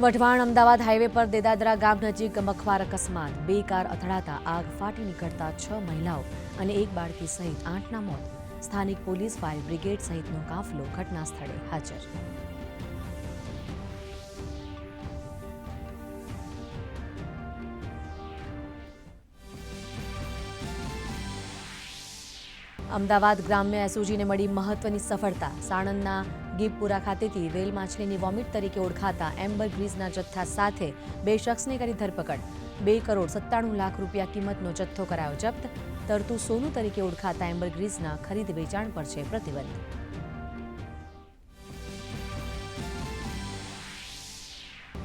Wadhwan Ahmedabad highway પર દેદાદરા ગામ નજીક મખવાર અકસ્માત. બે કાર અથડાતા આગ ફાટી નીકળતા છ મહિલાઓ અને એક બાળકી સહિત આઠના મોત. સ્થાનિક પોલીસ ફાયર બ્રિગેડ સહિતનો કાફલો ઘટના સ્થળે હાજર. અમદાવાદ ગ્રામ્ય એસઓજીને મળી મહત્વની સફળતા. સાણંદના ગીપપુરા ખાતેથી વેલ માછલીની વોમિટ તરીકે ઓળખાતા એમ્બર ગ્રીઝના જથ્થા સાથે બે શખ્સને કરી ધરપકડ. બે કરોડ સત્તાણું લાખ રૂપિયા કિંમતનો જથ્થો કરાયો જપ્ત. તરતું સોનું તરીકે ઓળખાતા એમ્બર ગ્રીઝના ખરીદ વેચાણ પર છે પ્રતિબંધ.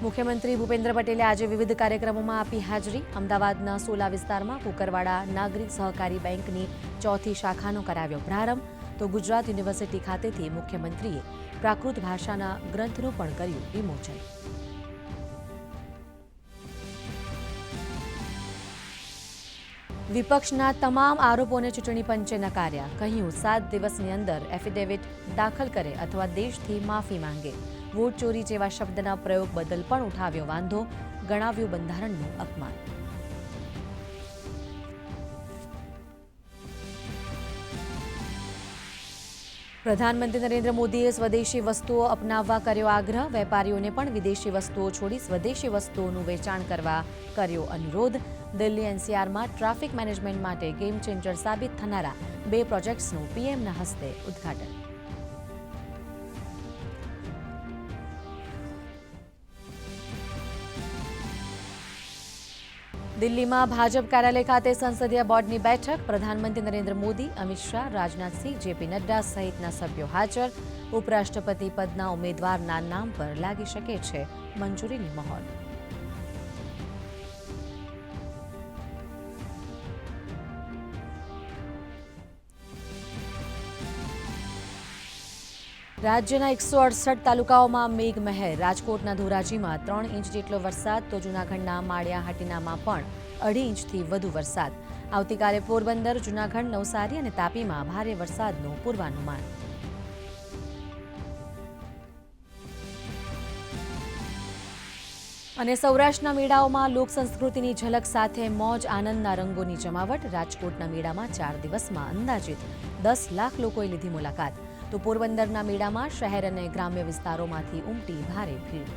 મુખ્યમંત્રી ભૂપેન્દ્ર પટેલે આજે વિવિધ કાર્યક્રમોમાં આપી હાજરી. અમદાવાદના સોલા વિસ્તારમાં કુકરવાડા નાગરિક સહકારી બેંકની ચોથી શાખાનો કરાવ્યો પ્રારંભ. તો ગુજરાત યુનિવર્સિટી ખાતેથી મુખ્યમંત્રીએ પ્રાકૃત ભાષાના ગ્રંથનું પણ કર્યું વિમોચન. વિપક્ષના તમામ આરોપોને ચૂંટણી પંચે નકાર્યા. કહ્યું, સાત દિવસની અંદર એફિડેવિટ દાખલ કરે અથવા દેશથી માફી માંગે. વોટ ચોરી જેવા શબ્દના પ્રયોગ બદલ પણ ઉઠાવ્યો વાંધો, ગણાવ્યું બંધારણનું અપમાન. પ્રધાનમંત્રી નરેન્દ્ર મોદીએ સ્વદેશી વસ્તુઓ અપનાવવા કર્યો આગ્રહ. વેપારીઓને પણ વિદેશી વસ્તુઓ છોડી સ્વદેશી વસ્તુઓનું વેચાણ કરવા કર્યો અનુરોધ. દિલ્હી એનસીઆરમાં ટ્રાફિક મેનેજમેન્ટ માટે ગેમ ચેન્જર સાબિત થનારા બે પ્રોજેક્ટ્સનું પીએમના હસ્તે ઉદ્ઘાટન. દિલ્હીમાં ભાજપ કાર્યાલય ખાતે સંસદીય બોર્ડની બેઠક. પ્રધાનમંત્રી નરેન્દ્ર મોદી, અમિત શાહ રાજનાથસિંહ જેપી નડ્ડા સહિતના સભ્યો હાજર. ઉપરાષ્ટ્રપતિ પદના ઉમેદવારના નામ પર લાગી શકે છે મંજૂરીની મહોર. રાજ્યના એકસો અડસઠ તાલુકાઓમાં મેઘમહેર. રાજકોટના ધોરાજીમાં ત્રણ ઇંચ જેટલો વરસાદ, તો જૂનાગઢના માળિયા હાટીનામાં પણ અઢી ઇંચથી વધુ વરસાદ. આવતીકાલે પોરબંદર, જૂનાગઢ, નવસારી અને તાપીમાં ભારે વરસાદનું પૂર્વાનુમાન. અને સૌરાષ્ટ્રના મેળાઓમાં લોક સંસ્કૃતિની ઝલક સાથે મોજ, આનંદના રંગોની જમાવટ. રાજકોટના મેળામાં ચાર દિવસમાં અંદાજિત દસ લાખ લોકોએ લીધી મુલાકાત. તો પોરબંદરના મેળામાં શહેર અને ગ્રામ્ય વિસ્તારોમાંથી ઉમટી ભારે ભીડ.